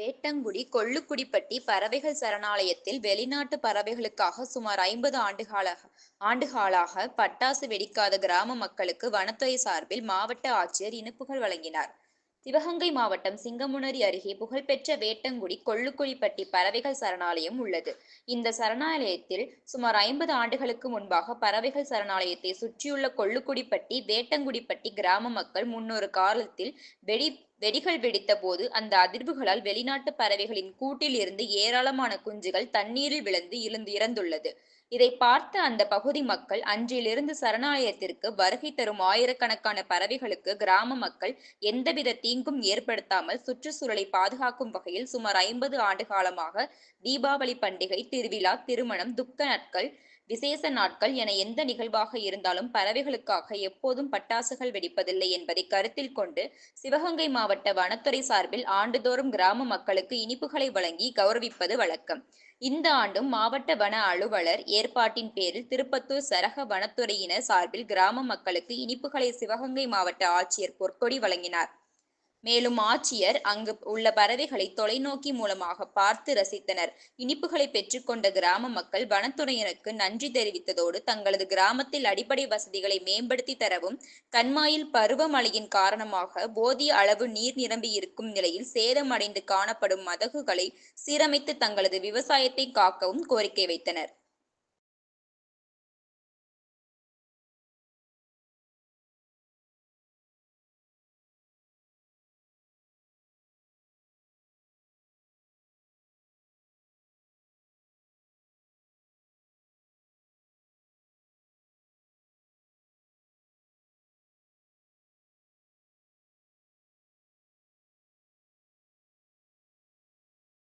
வேட்டங்குடி கொள்ளுக்குடிப்பட்டி பறவைகள் சரணாலயத்தில் வெளிநாட்டு பறவைகளுக்காக சுமார் ஐம்பது ஆண்டுகாலாக ஆண்டுகாலாக பட்டாசு வெடிக்காத கிராம மக்களுக்கு வனத்துறை சார்பில் மாவட்ட ஆட்சியர் இனிப்புகள் வழங்கினார். சிவகங்கை மாவட்டம் சிங்கமுனரி அருகே புகழ்பெற்ற வேட்டங்குடி கொள்ளுக்குடிப்பட்டி பறவைகள் சரணாலயம் உள்ளது. இந்த சரணாலயத்தில் சுமார் ஐம்பது ஆண்டுகளுக்கு முன்பாக பறவைகள் சரணாலயத்தை சுற்றியுள்ள கொள்ளுக்குடிப்பட்டி வேட்டங்குடிப்பட்டி கிராம மக்கள் முன்னொரு காலத்தில் வெடி வெடிகள் வெடித்த போது அந்த அதிர்வுகளால் வெளிநாட்டு பறவைகளின் கூட்டில் இருந்து ஏராளமான குஞ்சுகள் தண்ணீரில் விழுந்து இருந்து இறந்துள்ளது. இதை பார்த்த அந்த பகுதி மக்கள் அன்றிலிருந்து சரணாலயத்திற்கு வருகை தரும் ஆயிரக்கணக்கான பறவைகளுக்கு கிராம மக்கள் எந்தவித தீங்கும் ஏற்படுத்தாமல் சுற்றுச்சூழலை பாதுகாக்கும் வகையில் சுமார் ஐம்பது ஆண்டு காலமாக தீபாவளி பண்டிகை திருவிழா திருமணம் துக்க நாட்கள் விசேஷ நாட்கள் என எந்த நிகழ்வாக இருந்தாலும் பறவைகளுக்காக எப்போதும் பட்டாசுகள் வெடிப்பதில்லை என்பதை கருத்தில் கொண்டு சிவகங்கை மாவட்ட வனத்துறை சார்பில் ஆண்டுதோறும் கிராம மக்களுக்கு இனிப்புகளை வழங்கி கௌரவிப்பது வழக்கம். இந்த ஆண்டும் மாவட்ட வன அலுவலர் ஏற்பாட்டின் பேரில் திருப்பத்தூர் சரக வனத்துறையினர் சார்பில் கிராம மக்களுக்கு இனிப்புகளை சிவகங்கை மாவட்ட ஆட்சியர் பொற்கொடி வழங்கினார். மேலும் ஆட்சியர் அங்கு உள்ள பறவைகளை தொலைநோக்கி மூலமாக பார்த்து ரசித்தனர். இனிப்புகளை பெற்றுக்கொண்ட கிராம மக்கள் வனத்துறையினருக்கு நன்றி தெரிவித்ததோடு தங்களது கிராமத்தில் அடிப்படை வசதிகளை மேம்படுத்தி தரவும் கண்மாயில் பருவமழையின் காரணமாக போதிய அளவு நீர் நிரம்பி இருக்கும் நிலையில் சேதமடைந்து காணப்படும் மதகுகளை சீரமைத்து தங்களது விவசாயத்தை காக்கவும் கோரிக்கை வைத்தனர்.